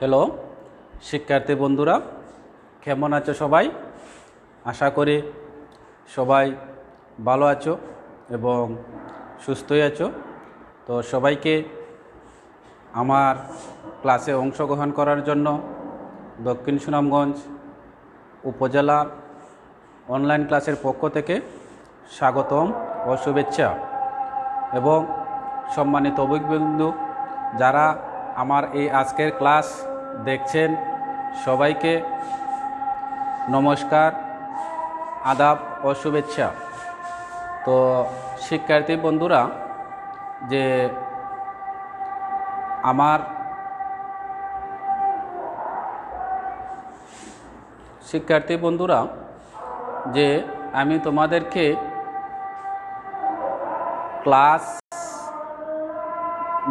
Hello শিক্ষার্থী বন্ধুরা, কেমন আছো সবাই? আশা করি সবাই ভালো আছো এবং সুস্থই আছো। তো সবাইকে আমার ক্লাসে অংশগ্রহণ করার জন্য দক্ষিণ সুনামগঞ্জ উপজেলা অনলাইন ক্লাসের পক্ষ থেকে স্বাগতম ও শুভেচ্ছা। এবং সম্মানিত অভিজ্ঞবিন্দু যারা আমার এই আজকের ক্লাস দেখছেন সবাইকে নমস্কার, আদাব ও শুভেচ্ছা। তো শিক্ষার্থী বন্ধুরা, যে আমার শিক্ষার্থী বন্ধুরা, যে আমি তোমাদেরকে ক্লাস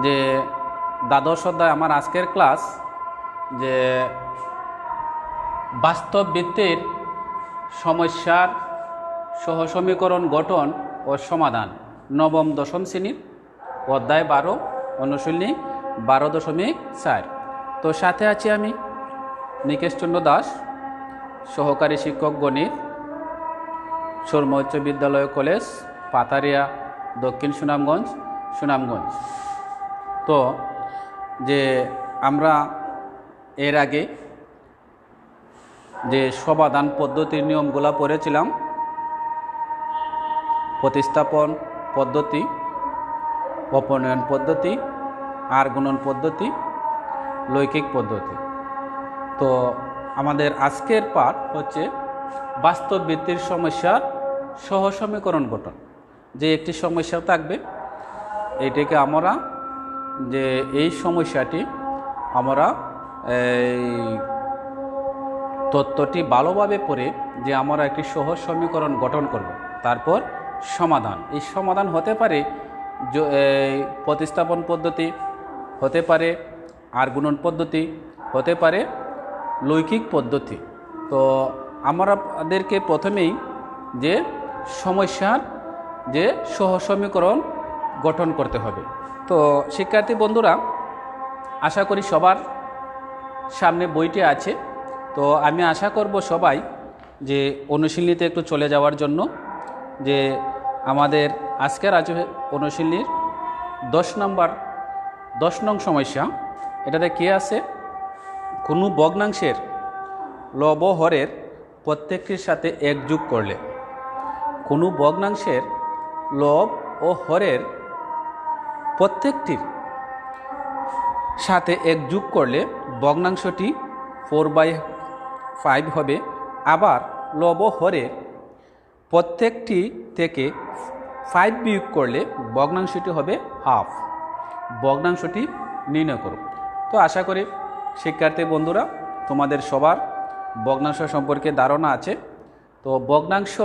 যে দ্বাদশ অধ্যায় আমার আজকের ক্লাস, যে বাস্তব ভিত্তির সমস্যার সহসমীকরণ গঠন ও সমাধান। নবম দশম শ্রেণির অধ্যায় বারো, অনুশীলনী বারো দশমিক চার। তো সাথে আছি আমি নিকেশচন্দ্র দাস, সহকারী শিক্ষক গণিত শর্ম উচ্চ বিদ্যালয় কলেজ, পাতারিয়া, দক্ষিণ সুনামগঞ্জ সুনামগঞ্জ। তো যে আমরা এর আগে যে সমাধান পদ্ধতির নিয়মগুলো পড়েছিলাম, প্রতিস্থাপন পদ্ধতি, অপনয়ন পদ্ধতি, আর গুণন পদ্ধতি, লৈকিক পদ্ধতি। তো আমাদের আজকের পাঠ হচ্ছে বাস্তব ভিত্তির সমস্যার সহসমীকরণ গঠন। যে একটি সমস্যা থাকবে এইটাকে আমরা যে এই সমস্যাটি আমরা এই তত্ত্বটি ভালোভাবে পড়ে যে আমরা একটি সহজ সমীকরণ গঠন করব। তারপর সমাধান। এই সমাধান হতে পারে প্রতিস্থাপন পদ্ধতি, হতে পারে আর গুণন পদ্ধতি, হতে পারে লৈকিক পদ্ধতি। তো আমাদেরকে প্রথমেই যে সমস্যার যে সহসমীকরণ গঠন করতে হবে। তো শিক্ষার্থী বন্ধুরা, আশা করি সবার সামনে বইটি আছে। তো আমি আশা করব সবাই যে অনুশীলনীতে একটু চলে যাওয়ার জন্য, যে আমাদের আজকের আজ অনুশীলনীর দশ নম্বর, দশ নং সমস্যা, এটাতে কে আছে? কোনো ভগ্নাংশের লব হরের প্রত্যেকটির সাথে এক যোগ করলে। কোনো ভগ্নাংশের লব ও হরের প্রত্যেকটির সাথে এক যোগ করলে ভগ্নাংশটি ফোর বাই ফাইভ হবে। আবার লব হরের প্রত্যেকটি থেকে ফাইভ বিয়োগ করলে ভগ্নাংশটি হবে হাফ ভগ্নাংশটি নির্ণয় করুন তো আশা করি শিক্ষার্থী বন্ধুরা, তোমাদের সবার ভগ্নাংশ সম্পর্কে ধারণা আছে। তো ভগ্নাংশ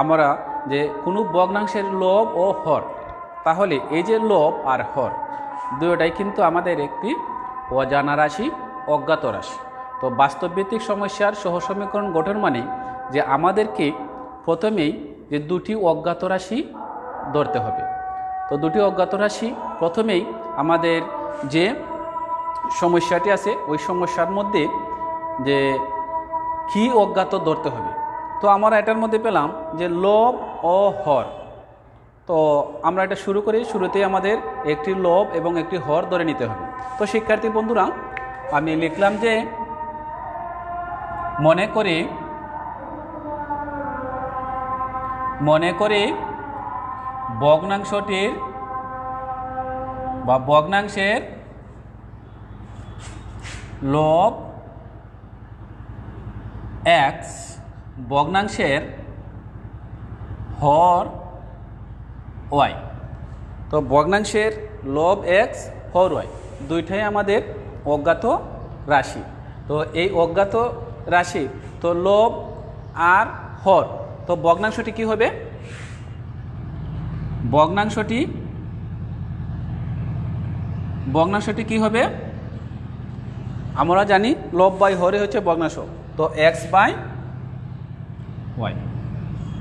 আমরা যে কোনো ভগ্নাংশের লব ও হর তাহলে এই যে লোভ আর হর দুয়োটাই কিন্তু আমাদের একটি অজানা রাশি, অজ্ঞাত রাশি। তো বাস্তবভিত্তিক সমস্যার সহসমীকরণ গঠন মানে যে আমাদেরকে প্রথমেই যে দুটি অজ্ঞাত রাশি ধরতে হবে। তো দুটি অজ্ঞাত রাশি, প্রথমেই আমাদের যে সমস্যাটি আছে, ওই সমস্যার মধ্যে যে কি অজ্ঞাত ধরতে হবে। তো আমরা এটার মধ্যে পেলাম যে লোভ ও হর। তো আমরা এটা শুরু করি, শুরুতেই আমাদের একটি লোভ এবং একটি হর ধরে নিতে হবে। তো শিক্ষার্থী বন্ধুরা, আমি লিখলাম যে, মনে করি মনে করি ভগ্নাংশটির বা ভগ্নাংশের লোভ এক্স ভগ্নাংশের হর ওয়াই। তো ভগ্নাংশের লব এক্স হর ওয়াই দুইটাই আমাদের অজ্ঞাত রাশি। তো এই অজ্ঞাত রাশি, তো লব আর হর তো ভগ্নাংশটি কি হবে? ভগ্নাংশটি ভগ্নাংশটি কি হবে? আমরা জানি লব বাই হরে হচ্ছে ভগ্নাংশ, তো এক্স বাই ওয়াই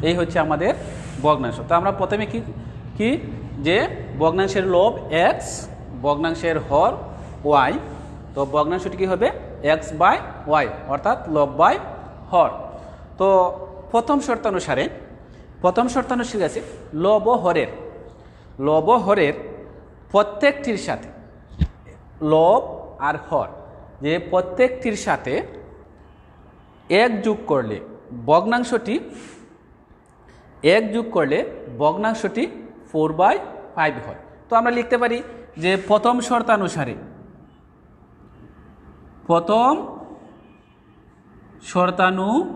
এই হচ্ছে আমাদের ভগ্নাংশ। তো আমরা প্রথমে কি কি? যে ভগ্নাংশের লোভ এক্স ভগ্নাংশের হর ওয়াই তো ভগ্নাংশটি কী হবে? এক্স বাই ওয়াই অর্থাৎ লব বাই হর। তো প্রথম শর্তানুসারে প্রথম শর্তানুসারে আছে লব হরের। লব হরের প্রত্যেকটির সাথে লব আর হর, যে প্রত্যেকটির সাথে এক যোগ করলে ভগ্নাংশটি, এক যোগ করলে ভগ্নাংশটি ফোর বাই ফাইভ হয়। তো আমরা লিখতে পারি যে প্রথম শর্তানুসারে প্রথম শর্তানুসারে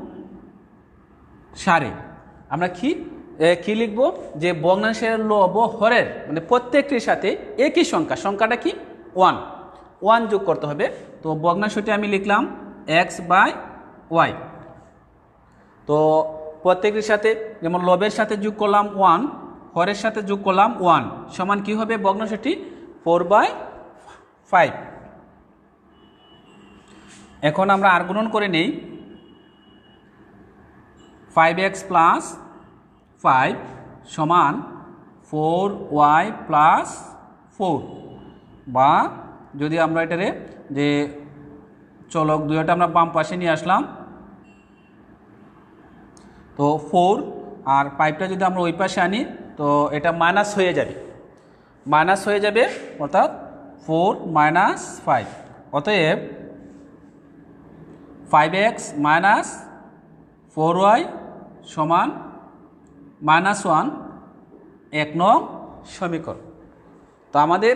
আমরা কি কি লিখব? যে ভগ্নাংশের লব হরের মানে প্রত্যেকটির সাথে একই সংখ্যা, সংখ্যাটা কি? ওয়ান। ওয়ান যোগ করতে হবে। তো ভগ্নাংশটি আমি লিখলাম এক্স বাই ওয়াই। তো প্রত্যেকটির সাথে, যেমন লবের সাথে যোগ করলাম ওয়ান হরের সাথে যোগ করলাম ওয়ান সমান কি হবে ভগ্নাংশটি ফোর বাই ফাইভ এখন আমরা আর গুণন করে নেই। ফাইভ এক্স প্লাস ফাইভ সমান ফোর ওয়াই প্লাস ফোর বা যদি আমরা এটারে যে চলক দুইটা আমরা বাম পাশে নিয়ে আসলাম, তো ফোর আর পাইপটা যদি আমরা ওই পাশে আনি তো এটা মাইনাস হয়ে যাবে। মাইনাস হয়ে যাবে অর্থাৎ ফোর মাইনাস ফাইভ অতএব five x minus four y সমান মাইনাস ওয়ান এক নং সমীকরণ। তো আমাদের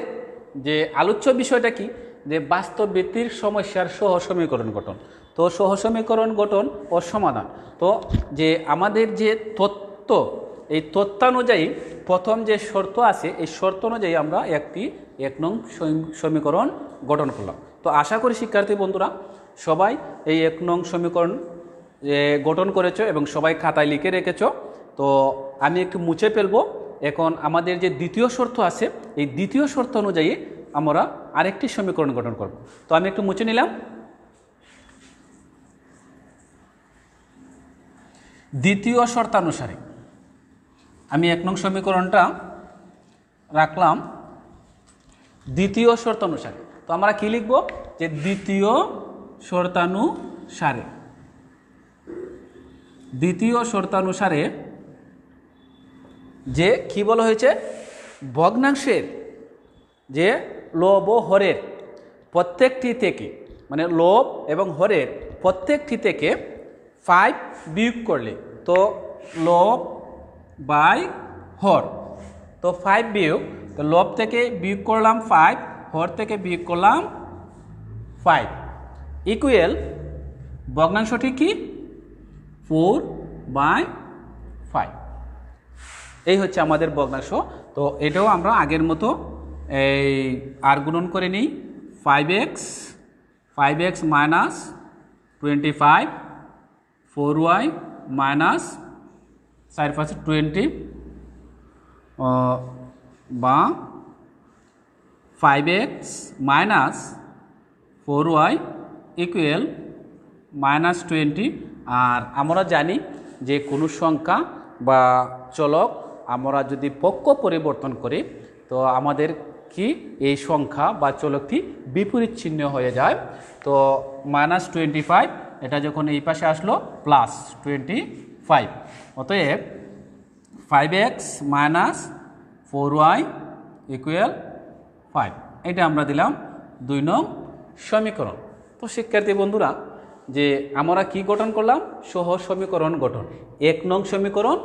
যে আলোচ্য বিষয়টা কি? যে বাস্তব ভিত্তির সমস্যার সহ সমীকরণ গঠন। তো সহ সমীকরণ গঠন ও সমাধান। তো যে আমাদের যে তত্ত্ব এই তত্ত্বানুযায়ী প্রথম যে শর্ত আছে, এই শর্ত অনুযায়ী আমরা একটি এক নং সমীকরণ গঠন করলাম। তো আশা করি শিক্ষার্থী বন্ধুরা, সবাই এই এক নং সমীকরণ গঠন করেছ এবং সবাই খাতায় লিখে রেখেছো। তো আমি একটু মুছে ফেলব। এখন আমাদের যে দ্বিতীয় শর্ত আছে, এই দ্বিতীয় শর্ত অনুযায়ী আমরা আরেকটি সমীকরণ গঠন করব। তো আমি একটু মুছে নিলাম। দ্বিতীয় শর্তানুসারে আমি এক নং সমীকরণটা রাখলাম দ্বিতীয় শর্তানুসারে। তো আমরা কি লিখব? যে দ্বিতীয় শর্তানুসারে। দ্বিতীয় শর্তানুসারে যে কি বলা হয়েছে? ভগ্নাংশের যে লোভ ও হরের প্রত্যেকটি থেকে মানে লোভ এবং হরের প্রত্যেকটি থেকে ফাইভ বিয়োগ করলে, তো লোভ বাই হর। তো ফাইভ বিয়োগ, তো লোভ থেকে বিয়োগ করলাম ফাইভ হর থেকে বিয়োগ করলাম ফাইভ ইকুয়েল ভগ্নাংশটি কি? ফোর বাই ফাইভ এই হচ্ছে আমাদের ভগ্নাংশ। তো এটাও আমরা আগের মতো এই আর গুণন করে নিই। Five x five x minus twenty five four y minus চার পাশে টোয়েন্টি বা five x minus four y equal minus twenty আর আমরা জানি যে কোনো সংখ্যা বা চলক আমরা যদি পক্ষ পরিবর্তন করি, তো আমাদের কি এই সংখ্যা বা চলকটি বিপরীত চিহ্ন হয়ে যায়? তো মাইনাস টোয়েন্টি ফাইভ, এটা যখন এই পাশে আসলো, প্লাস টোয়েন্টি ফাইভ। অতএব five x minus four y equal five এটা আমরা দিলাম দুই নং সমীকরণ। তো শিক্ষার্থী বন্ধুরা, যে আমরা কি গঠন করলাম? সহ সমীকরণ গঠন। এক নং সমীকরণ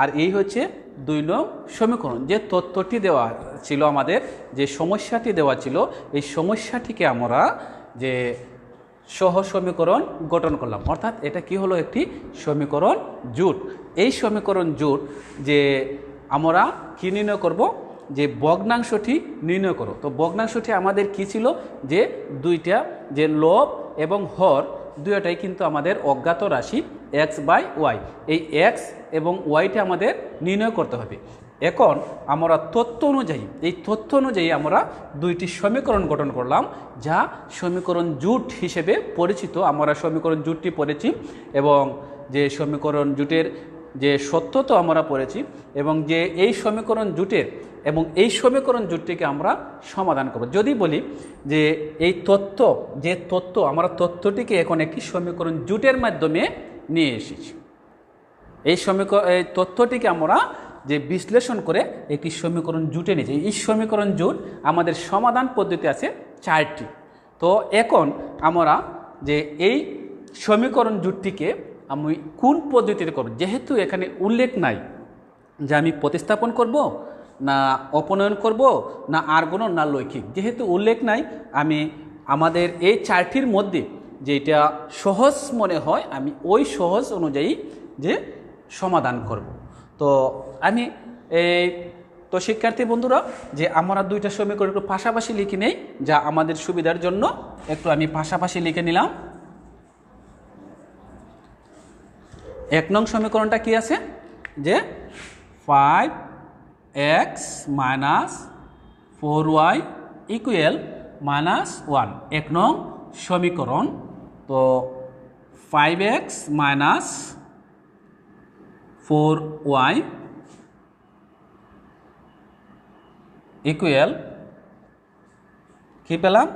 আর এই হচ্ছে দুই নং সমীকরণ। যে তথ্যটি দেওয়া ছিল আমাদের, যে সমস্যাটি দেওয়া ছিল, এই সমস্যাটিকে আমরা যে সহ সমীকরণ গঠন করলাম। অর্থাৎ এটা কি হলো একটি সমীকরণ জোট। এই সমীকরণ জোট যে আমরা কী নির্ণয় করব? যে ভগ্নাংশটি নির্ণয় করো। তো ভগ্নাংশটি আমাদের কি ছিল? যে দুইটা, যে লব এবং হর, দুইটাই কিন্তু আমাদের অজ্ঞাত রাশি এক্স বাই ওয়াই এই এক্স এবং ওয়াইটা আমাদের নির্ণয় করতে হবে। এখন আমরা তথ্য অনুযায়ী, এই তথ্য অনুযায়ী আমরা দুইটি সমীকরণ গঠন করলাম, যা সমীকরণ জুট হিসেবে পরিচিত। আমরা সমীকরণ জুটটি পড়েছি এবং যে সমীকরণ জুটের যে সত্য তো আমরা পড়েছি এবং যে এই সমীকরণ জুটের এবং এই সমীকরণ জুটটিকে আমরা সমাধান করব। যদি বলি যে এই তথ্য যে তথ্য আমরা তথ্যটিকে এখন একটি সমীকরণ জুটের মাধ্যমে নিয়ে এসেছি। এই সমীকরণ, এই তথ্যটিকে আমরা যে বিশ্লেষণ করে একটি সমীকরণ জুটে নিয়েছি। এই সমীকরণ জুট আমাদের সমাধান পদ্ধতি আছে চারটি। তো এখন আমরা যে এই সমীকরণ জুটটিকে আমি কোন পদ্ধতিতে করব? যেহেতু এখানে উল্লেখ নাই যে আমি প্রতিস্থাপন করব, না অপনয়ন করব, না আর্গণন না লৈখিক যেহেতু উল্লেখ নাই, আমি আমাদের এই চারটির মধ্যে যেটা সহজ মনে হয়, আমি ওই সহজ অনুযায়ী যে সমাধান করব। তো আমি এই, তো শিক্ষার্থী বন্ধুরা, যে আমরা দুইটা সমীকরণ একটু পাশাপাশি লিখে নেই, যা আমাদের সুবিধার জন্য, একটু আমি পাশাপাশি লিখে নিলাম। এক নং সমীকরণটা কি আছে? যে five x minus four y equal minus one এক নং সমীকরণ। তো five x minus four y equal কী পেলাম?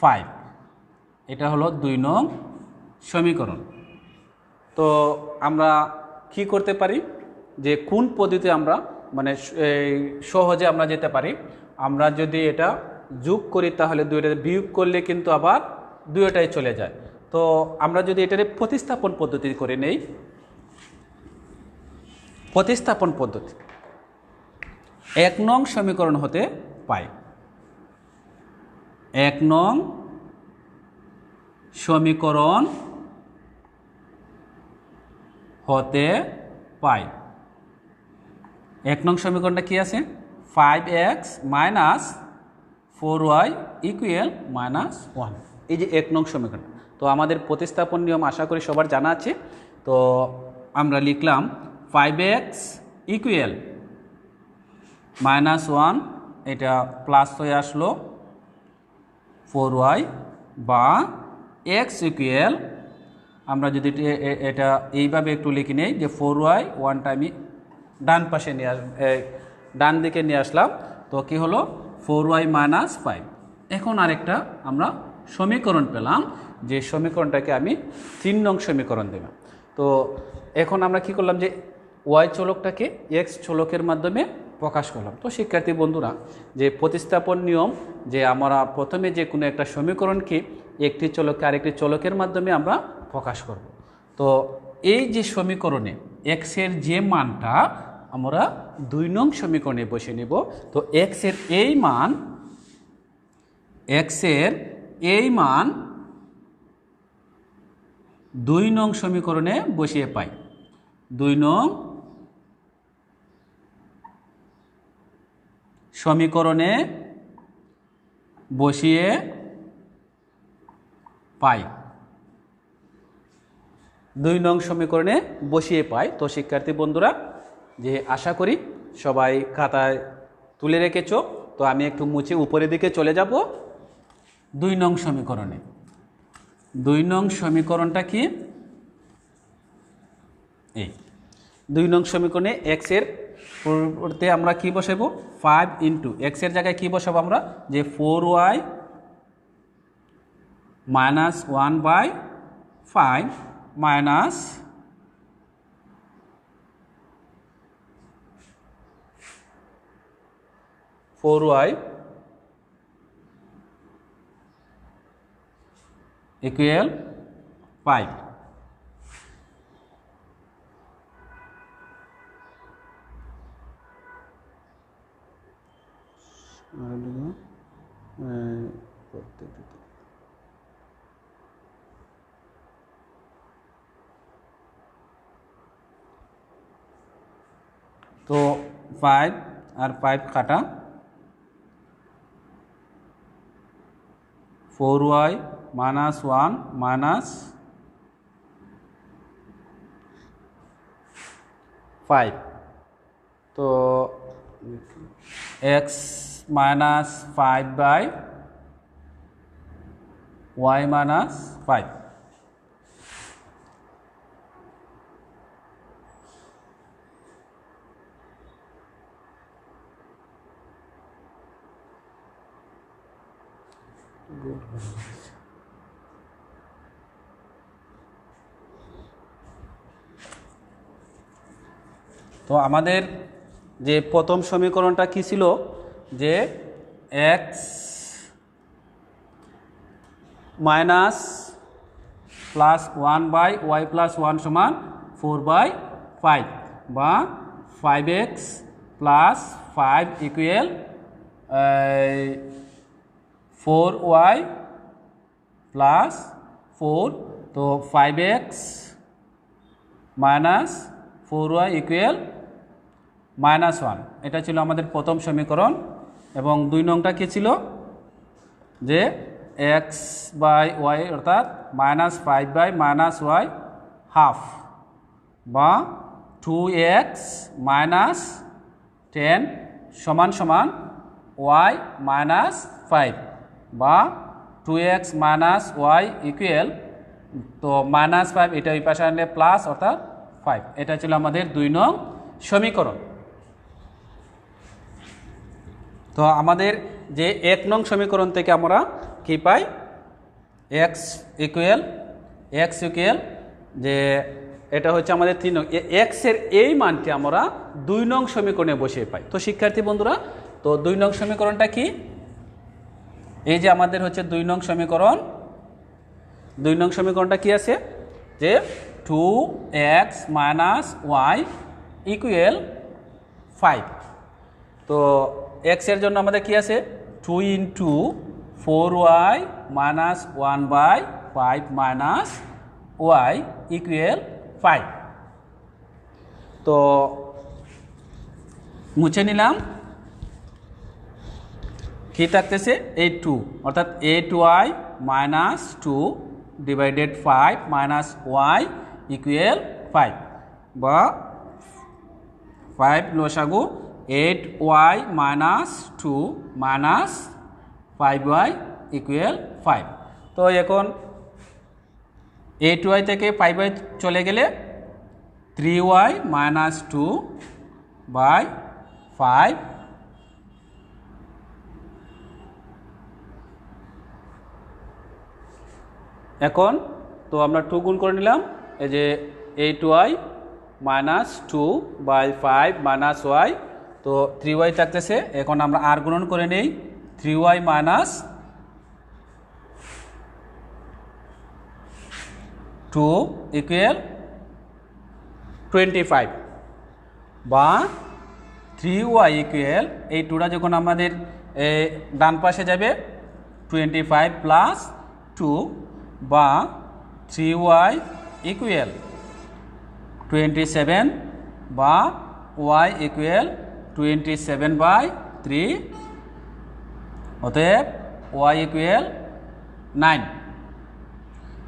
ফাইভ এটা হলো দুই নং সমীকরণ। তো আমরা কি করতে পারি? যে কোন পদ্ধতি আমরা মানে সহজে আমরা যেতে পারি? আমরা যদি এটা যোগ করি, তাহলে দুইটা বিয়োগ করলে কিন্তু আবার দুইটাই চলে যায়। তো আমরা যদি এটারে প্রতিস্থাপন পদ্ধতি করে নেই। প্রতিস্থাপন পদ্ধতি। এক নং সমীকরণ হতে পাই। এক নং সমীকরণ হতে পায় এক নং সমীকরণটা কি আছে? Five x minus four y equal minus one এই যে এক নং সমীকরণ। তো আমাদের প্রতিস্থাপন নিয়ম আশা করি সবার জানা আছে। তো আমরা লিখলাম five x equal minus one এটা প্লাস হয়ে আসলো ফোর ওয়াই বা এক্স ইকুয়াল আমরা যদি এটা এইভাবে একটু লিখে নেই যে ফোর ওয়াই ওয়ানটা আমি ডান পাশে নিয়ে আস ডান দিকে নিয়ে আসলাম, তো কি হলো? ফোর ওয়াই মাইনাস ফাইভ এখন আরেকটা আমরা সমীকরণ পেলাম, যে সমীকরণটাকে আমি তিন নং সমীকরণ দেব তো এখন আমরা কি করলাম যে ওয়াই চলকটাকে এক্স চলকের মাধ্যমে প্রকাশ করলাম। তো শিক্ষার্থী বন্ধুরা, যে প্রতিস্থাপন নিয়ম, যে আমরা প্রথমে যে কোনো একটা সমীকরণকে একটি চলককে আরেকটি চলকের মাধ্যমে আমরা প্রকাশ করব। তো এই যে সমীকরণে এক্সের যে মানটা আমরা দুই নং সমীকরণে বসে নেব, তো এক্সের এই মান এক্সের এই মান দুই নং সমীকরণে বসিয়ে পাই। দুই নং সমীকরণে বসিয়ে পাই। দুই নং সমীকরণে বসিয়ে পাই তো শিক্ষার্থী বন্ধুরা, যে আশা করি সবাই খাতায় তুলে রেখেছ, তো আমি একটু মুছে উপরের দিকে চলে যাব। দুই নং সমীকরণে। দুই নং সমীকরণটা কি? এই। দুই নং সমীকরণে এক্সের পরিবর্তে আমরা কি বসাবো? ফাইভ ইন্টু এক্সের জায়গায় কি বসাবো আমরা? যে four y minus one by five minus four y equal five তো ফাইভ আর ফাইভ কাটা four y minus one minus five তো x minus five by y minus five তো আমাদের যে প্রথম সমীকরণটা কি ছিল? যে x minus plus one by y plus one সমান ফোর বাই ফাইভ বা five x plus five equal four y plus four তো five x minus four y equal minus one এটা ছিল আমাদের প্রথম সমীকরণ। এবং দুই নংটা কী ছিল? যে এক্স বাই ওয়াই অর্থাৎ minus five by minus y half বা টু এক্স মাইনাস টেন সমান সমান ওয়াই মাইনাস ফাইভ বা two x minus y equal তো মাইনাস ফাইভ এটা ওই পাশে আনলে প্লাস অর্থাৎ ফাইভ এটা ছিল আমাদের দুই নং সমীকরণ। তো আমাদের যে এক নং সমীকরণ থেকে আমরা কি পাই? এক্স ইকুয়েল এক্স ইকুয়েল যে এটা হচ্ছে আমাদের তিন নং। এক্সের এই মানটি আমরা দুই নং সমীকরণে বসিয়ে পাই। তো শিক্ষার্থী বন্ধুরা, তো দুই নং সমীকরণটা কি? এই যে আমাদের হচ্ছে দুই নং সমীকরণ, দুই নং সমীকরণটা কি আছে? যে two x minus y equal five তো এক্সের জন্য আমাদের কি আছে? Two into four y minus one by five minus y equal five তো মুছে নিলাম। কি থাকতেছে? এই টু অর্থাৎ eight y minus two divided five minus y equal five বা ফাইভ লসাগু eight y minus two minus five y equal five তো এখন এইট ওয়াই থেকে ফাইভ ওয়াই চলে গেলে three y minus two by five এখন তো আমরা টু গুণ করে নিলাম, এই যে eight y minus two by five minus y তো থ্রি ওয়াই থাকতেছে, এখন আমরা আর গুণন করে নেই three y minus two equal twenty five বা থ্রি ওয়াই ইকুয়াল এই টুটা যখন আমাদের ডান পাশে যাবে টোয়েন্টি ফাইভ প্লাস টু বা three y equal twenty seven বা y equal twenty seven by three অতএব ওয়াই ইকুয়াল নাইন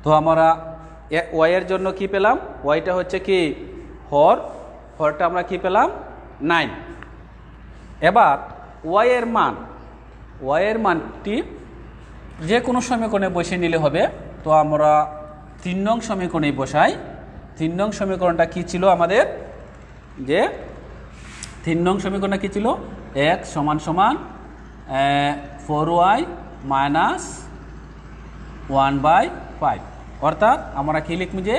তো আমরা ওয়াইয়ের জন্য কি পেলাম? ওয়াইটা হচ্ছে কি? হর হরটা আমরা কি পেলাম? নাইন এবার ওয়াইয়ের মান ওয়াইয়ের মানটি যে কোনো সময় সমীকরণে বসিয়ে নিলে হবে তো আমরা তিন নং সমীকরণে বসাই। তিন নং সমীকরণটা কি ছিল আমাদের? যে তিন নং সমীকরণটা কী ছিল? এক সমান সমান four y minus one by five অর্থাৎ আমরা কী লিখব যে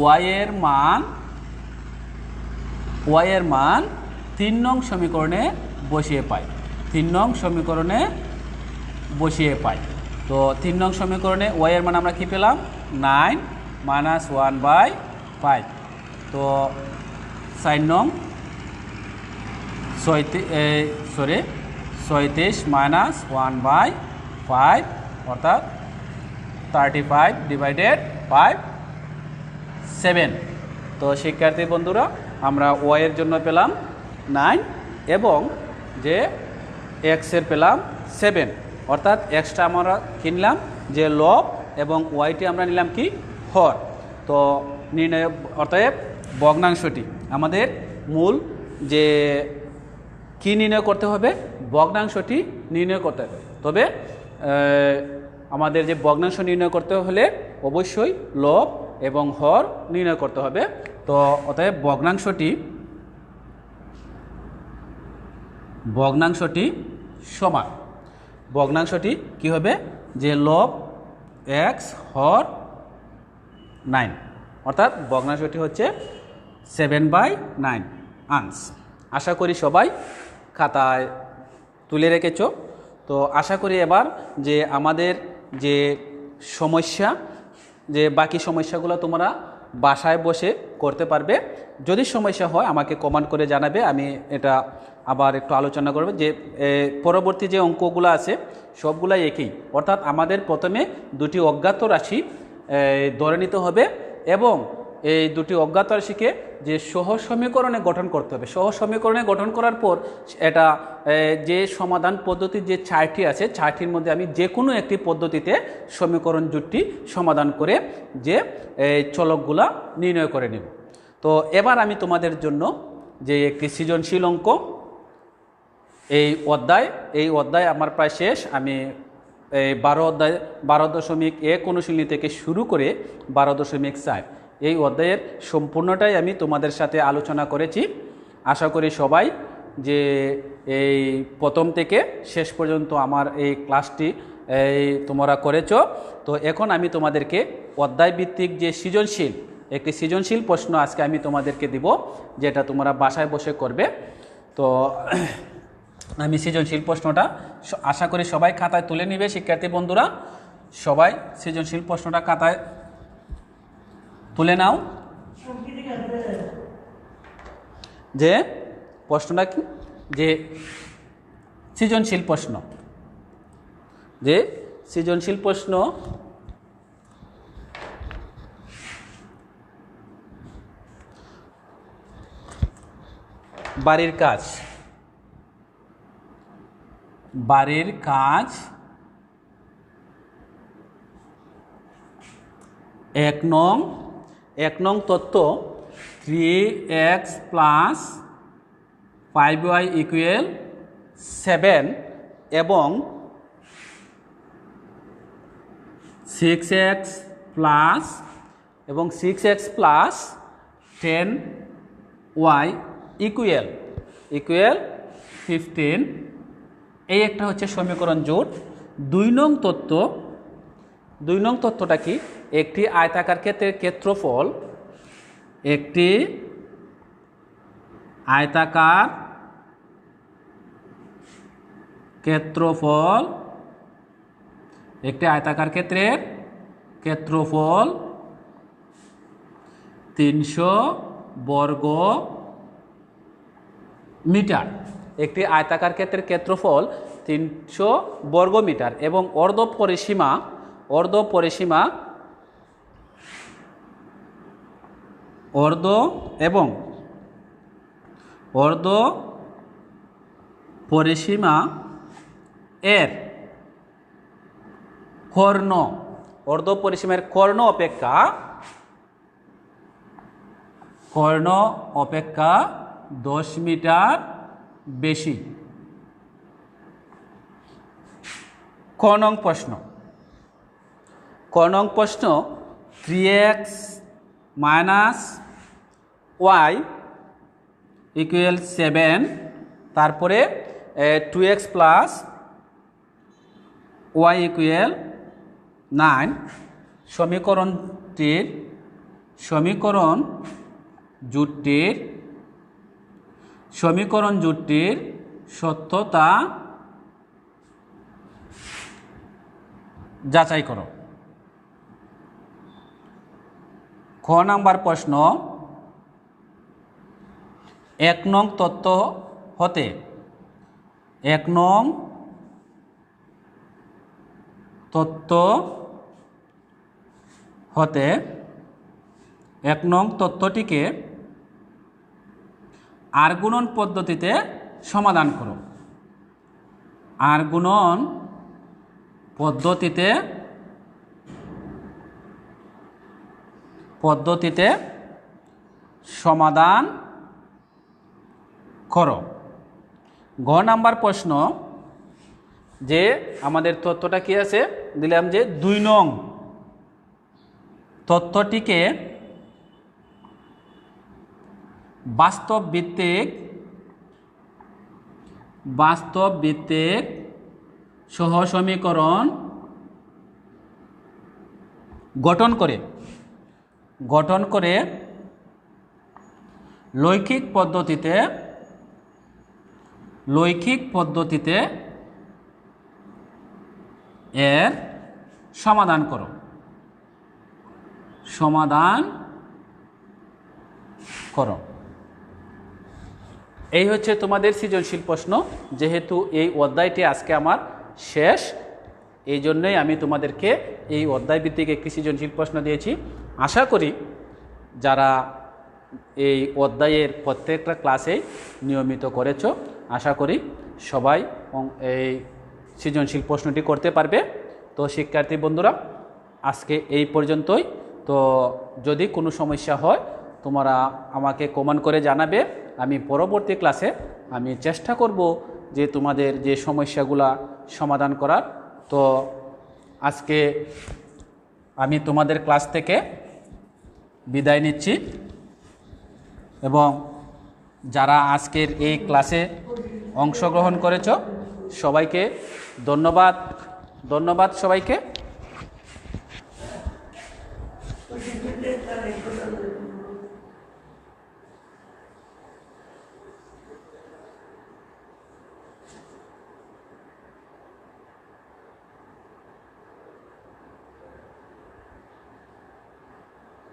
ওয়াইয়ের মান ওয়াইয়ের মান তিন নং সমীকরণে বসিয়ে পাই। তিন নং সমীকরণে বসিয়ে পাই। তো তিন নং সমীকরণে ওয়াইয়ের মান আমরা কী পেলাম? Nine minus one by five তো সাইন নং সরি ছয়ত্রিশ মাইনাস ওয়ান বাই ফাইভ অর্থাৎ thirty five divided five seven তো শিক্ষার্থী বন্ধুরা, আমরা ওয়াইয়ের জন্য পেলাম নাইন এবং যে এক্সের পেলাম সেভেন অর্থাৎ এক্সটা আমরা কিনলাম যে লব এবং ওয়াইটি আমরা নিলাম কি? হর। তো নির্ণয় অর্থাৎ ভগ্নাংশটি, আমাদের মূল যে কি নির্ণয় করতে হবে? ভগ্নাংশটি নির্ণয় করতে হবে। তবে আমাদের যে ভগ্নাংশ নির্ণয় করতে হলে অবশ্যই লব এবং হর নির্ণয় করতে হবে। তো অতএব ভগ্নাংশটি ভগ্নাংশটি সমান। ভগ্নাংশটি কি হবে? যে লব এক্স হর নাইন অর্থাৎ ভগ্নাংশটি হচ্ছে সেভেন বাই নাইন আনস। আশা করি সবাই খাতায় তুলে রেখেছো। তো আশা করি এবার যে আমাদের যে সমস্যা, যে বাকি সমস্যাগুলো তোমরা বাসায় বসে করতে পারবে, যদি সমস্যা হয় আমাকে কমেন্ট করে জানাবে, আমি এটা আবার একটু আলোচনা করব যে পরবর্তী যে অঙ্কগুলো আছে সবগুলাই একই। অর্থাৎ আমাদের প্রথমে দুটি অজ্ঞাত রাশি ধরে নিতে হবে এবং এই দুটি অজ্ঞাত রাশিকে যে সহ সমীকরণে গঠন করতে হবে। সহ সমীকরণে গঠন করার পর এটা যে সমাধান পদ্ধতির যে চারটি আছে চারটির মধ্যে আমি যে কোনো একটি পদ্ধতিতে সমীকরণ জুটটি সমাধান করে যে চলকগুলা নির্ণয় করে নেব। তো এবার আমি তোমাদের জন্য যে একটি সৃজনশীল অঙ্ক এই অধ্যায় এই অধ্যায় আমার প্রায় শেষ। আমি এই বারো অধ্যায়, বারো দশমিক এক অনুশীলনী থেকে শুরু করে বারো দশমিক চার। এই অধ্যায়ের সম্পূর্ণটাই আমি তোমাদের সাথে আলোচনা করেছি। আশা করি সবাই যে এই প্রথম থেকে শেষ পর্যন্ত আমার এই ক্লাসটি এই তোমরা করেছ। তো এখন আমি তোমাদেরকে অধ্যায় ভিত্তিক যে সৃজনশীল, একটি সৃজনশীল প্রশ্ন আজকে আমি তোমাদেরকে দিব, যেটা তোমরা বাসায় বসে করবে। তো আমি সৃজনশীল প্রশ্নটা আশা করি সবাই খাতায় তুলে নিবে, শিক্ষার্থী বন্ধুরা। সবাই সৃজনশীল প্রশ্নটা খাতায় তুলে নাও। যে প্রশ্নটা কি? যে সৃজনশীল প্রশ্ন। যে সৃজনশীল প্রশ্ন বাড়ির কাজ। বাড়ির কাজ এক নং এক নং তত্ত্ব three x plus five y equal seven এবং সিক্স এক্স প্লাস এবং six x plus ten y equal equal fifteen এই একটা হচ্ছে সমীকরণ জোট। দুই নং তত্ত্ব, দুই নং তত্ত্বটা কি? একটি আয়তাকার ক্ষেত্রের ক্ষেত্রফল, একটি আয়তাকার ক্ষেত্রফল, একটি আয়তাকার ক্ষেত্রের ক্ষেত্রফল তিনশো বর্গ মিটার। একটি আয়তাকার ক্ষেত্রের ক্ষেত্রফল তিনশো বর্গ মিটার এবং অর্ধ পরিসীমা অর্ধ পরিসীমা অর্ধ এবং অর্ধ পরিসীমা এর কর্ণ, অর্ধ পরিসীমার কর্ণ অপেক্ষা কর্ণ অপেক্ষা দশ মিটার বেশি। ক নং প্রশ্ন। ক নং প্রশ্ন three x minus y equal seven তারপরে two x plus y equal nine সমীকরণটির, সমীকরণ জুটটির সমীকরণ জুটটির সত্যতা যাচাই করো। খ নাম্বার প্রশ্ন, এক নং তত্ত্ব হতে এক নং তত্ত্ব হতে এক নং তত্ত্বটিকে আর গুণন পদ্ধতিতে সমাধান করো। আর গুণন পদ্ধতিতে পদ্ধতিতে সমাধান করো। ঘ নাম্বার প্রশ্ন, যে আমাদের তথ্যটা কি আছে? দিলাম যে দুই নং তথ্যটিকে বাস্তব ভিত্তিক বাস্তব ভিত্তিক সহ সমীকরণ গঠন করে গঠন করে লৈখিক পদ্ধতিতে লৈখিক পদ্ধতিতে এর সমাধান করো। সমাধান করো। এই হচ্ছে তোমাদের সৃজনশীল প্রশ্ন, যেহেতু এই অধ্যায়টি আজকে আমার শেষ, এই জন্যই আমি তোমাদেরকে এই অধ্যায় ভিত্তিক একটি সৃজনশীল প্রশ্ন দিয়েছি। আশা করি যারা এই অধ্যায়ের প্রত্যেকটা ক্লাসেই নিয়মিত করেছ, আশা করি সবাই এই সৃজনশীল প্রশ্নটি করতে পারবে। তো শিক্ষার্থী বন্ধুরা, আজকে এই পর্যন্তই। তো যদি কোনো সমস্যা হয়, তোমরা আমাকে কমেন্ট করে জানাবে। আমি পরবর্তী ক্লাসে আমি চেষ্টা করব যে তোমাদের যে সমস্যাগুলা সমাধান করার। তো আজকে আমি তোমাদের ক্লাস থেকে বিদায় নিচ্ছি এবং যারা আজকের এই ক্লাসে অংশগ্রহণ করেছ, সবাইকে ধন্যবাদ। ধন্যবাদ সবাইকে।